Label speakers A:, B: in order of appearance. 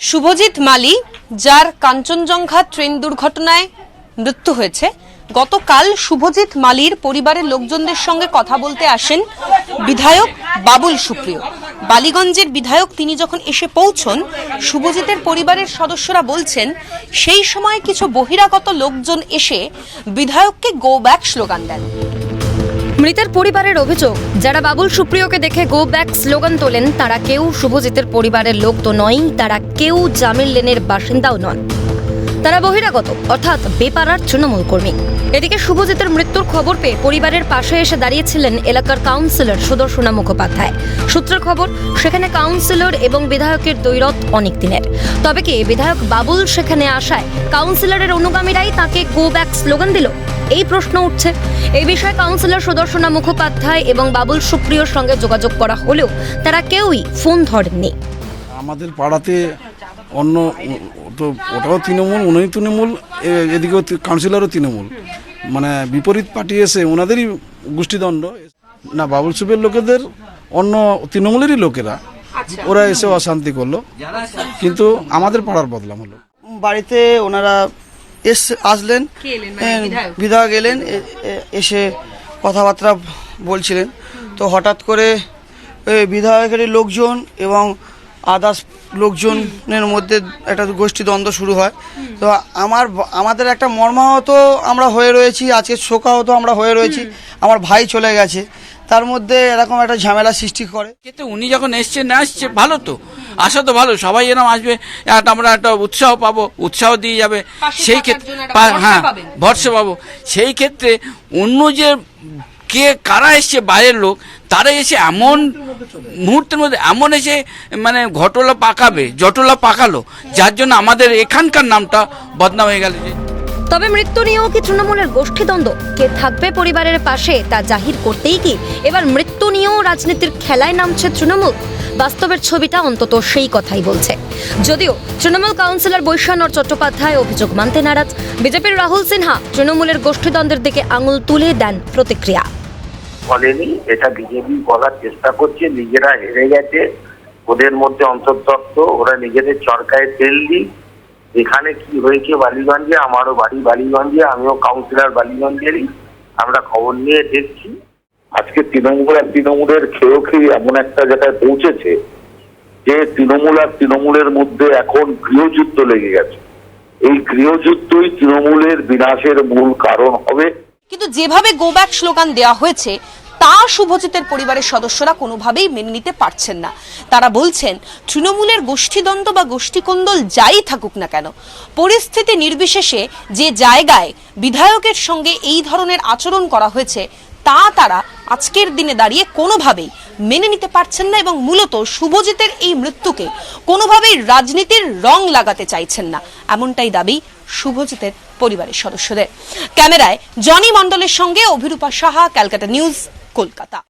A: শুভজিৎ মালি, যার কাঞ্চনজঙ্ঘা ট্রেন দুর্ঘটনায় মৃত্যু হয়েছে। গতকাল শুভজিৎ মালির পরিবারের লোকজনদের সঙ্গে কথা বলতে আসেন বিধায়ক বাবুল সুপ্রিয়। বালিগঞ্জের বিধায়ক তিনি যখন এসে পৌঁছন, শুভজিতের পরিবারের সদস্যরা বলছেন, সেই সময় কিছু বহিরাগত লোকজন এসে বিধায়ককে গো ব্যাক স্লোগান দেন।
B: মৃতের পরিবারের অভিযোগ, যারা বাবুল সুপ্রিয়কে দেখে গো ব্যাক স্লোগান তোলেন, তারা কেউ শুভজিতের পরিবারের লোক তো নয় তারা কেউ জামিল লেনের বাসিন্দাও নন। তারা বহিরাগত, অর্থাৎ বেপাড়ার তৃণমূল কর্মী। এদিকে শুভজিতের মৃত্যুর খবর পেয়ে পরিবারের পাশে এসে দাঁড়িয়েছিলেন এলাকার কাউন্সিলর সুদর্শনা মুখোপাধ্যায়। সূত্রের খবর, সেখানে কাউন্সিলর এবং বিধায়কের দৈরত অনেক দিনের। তবে কি বিধায়ক বাবুল সেখানে আসায় কাউন্সিলরের অনুগামীরাই তাকে গো ব্যাক স্লোগান দিল? এই প্রশ্ন উঠছে। এই বিষয়ে কাউন্সিলর সুদর্শনা মুখোপাধ্যায় এবং বাবুল সুপ্রিয়র সঙ্গে যোগাযোগ করা হলেও তারা কেউই ফোন ধরেননি।
C: আমাদের পাড়াতে অন্য তো ওটাও তৃণমূল উনিও তৃণমূল এদিকেও কাউন্সিলরও তৃণমূল। মানে বিপরীত পার্টি এসে ওনাদেরই গোষ্ঠীদণ্ড। না বাবুল সুপের লোকেদের অন্য তৃণমূলেরই লোকেরা। ওরা এসে অশান্তি করল। কিন্তু আমাদের পাড়ার বদলাম হলো।
D: বাড়িতে ওনারা এস আসলেন
A: মানে
D: বিধায়ক? এলেন এসে কথাবার্তা বলছিলেন। তো হঠাৎ করে বিধায়কের লোকজন এবং আদার্স লোকজনের মধ্যে একটা গোষ্ঠী দ্বন্দ্ব শুরু হয়। তো আমার আমাদের একটা মর্মাহত আমরা হয়ে রয়েছি আজকে শোকাহত আমরা হয়ে রয়েছি আমার ভাই চলে গেছে। তার মধ্যে এরকম একটা ঝামেলা সৃষ্টি করে।
E: কিন্তু উনি যখন এসছে না আসছে ভালো তো। আসা তো ভালো সবাই এরকম আসবে একটা আমরা একটা উৎসাহ পাবো উৎসাহ দিয়ে যাবে। সেই ক্ষেত্রে হ্যাঁ ভরসা পাবো। সেই ক্ষেত্রে অন্য যে কে কারা এসছে বাইরের লোক তারা এসে এমন মুহূর্তের মধ্যে এমন এসে মানে ঘটলা পাকাবে জটলা পাকালো যার জন্য আমাদের এখানকার নামটা বদনাম হয়ে গেল যে
B: তবে মৃত্যু নিয়েও কি তৃণমূলের গোষ্ঠীদ্বন্দ্ব? কে থাকবে পরিবারের পাশে তা জাহির করতেই কি? এবার মৃত্যু নিয়েও রাজনীতির খেলায় নামছে তৃণমূল। বাস্তবের ছবিটা অন্তত সেই কথাই বলছে। যদিও তৃণমূল কাউন্সিলর বৈশ্বানর চট্টোপাধ্যায় অভিযোগ মানতে নারাজ। বিজেপির রাহুল সিনহা তৃণমূলের গোষ্ঠীদ্বন্দ্বের দিকে আঙুল তুলে দেন প্রতিক্রিয়া।
F: বলেনি, এটা বিজেপি বলার চেষ্টা করছে, নিজেরা হেরে গেছে। ওদের মধ্যে অন্তর্দত্ত ওরা নিজেদের চরকায় তেল দিই এখানে কি হয়েছে বালিগঞ্জে? আমারও বাড়ি বালিগঞ্জে আমিও কাউন্সিলর বালিগঞ্জেরই। আমরা খবর নিয়ে দেখছি।
G: আজকে তৃণমূল আর তৃণমূলের খেয়েও খেয়ে এমন একটা জায়গায় পৌঁছেছে যে তৃণমূল আর তৃণমূলের মধ্যে এখন গৃহযুদ্ধ লেগে গেছে। এই গৃহযুদ্ধই তৃণমূলের বিনাশের মূল কারণ হবে।
A: কিন্তু যেভাবে গো ব্যাক স্লোগান দেওয়া হয়েছে তা শুভজিতের পরিবারের সদস্যরা কোনোভাবেই মেনে নিতে পারছেন না। তারা বলছেন, তৃণমূলের গোষ্ঠীদ্বন্দ্ব বা গোষ্ঠীকন্দল যাই থাকুক না কেন, পরিস্থিতি নির্বিশেষে যে জায়গায় বিধায়কের সঙ্গে এই ধরনের আচরণ করা হয়েছে, তা তারা আজকের দিনে দাঁড়িয়ে কোনোভাবেই মেনে নিতে পারছেন না এবং মূলত শুভজিতের এই মৃত্যুকে কোনোভাবেই রাজনীতির রং লাগাতে চাইছেন না। এমনটাই দাবি শুভজিতের পরিবারের সদস্যদের। ক্যামেরায় জনি মণ্ডলের সঙ্গে অভিরূপা সাহা, ক্যালকাটা নিউজ কলকাতা।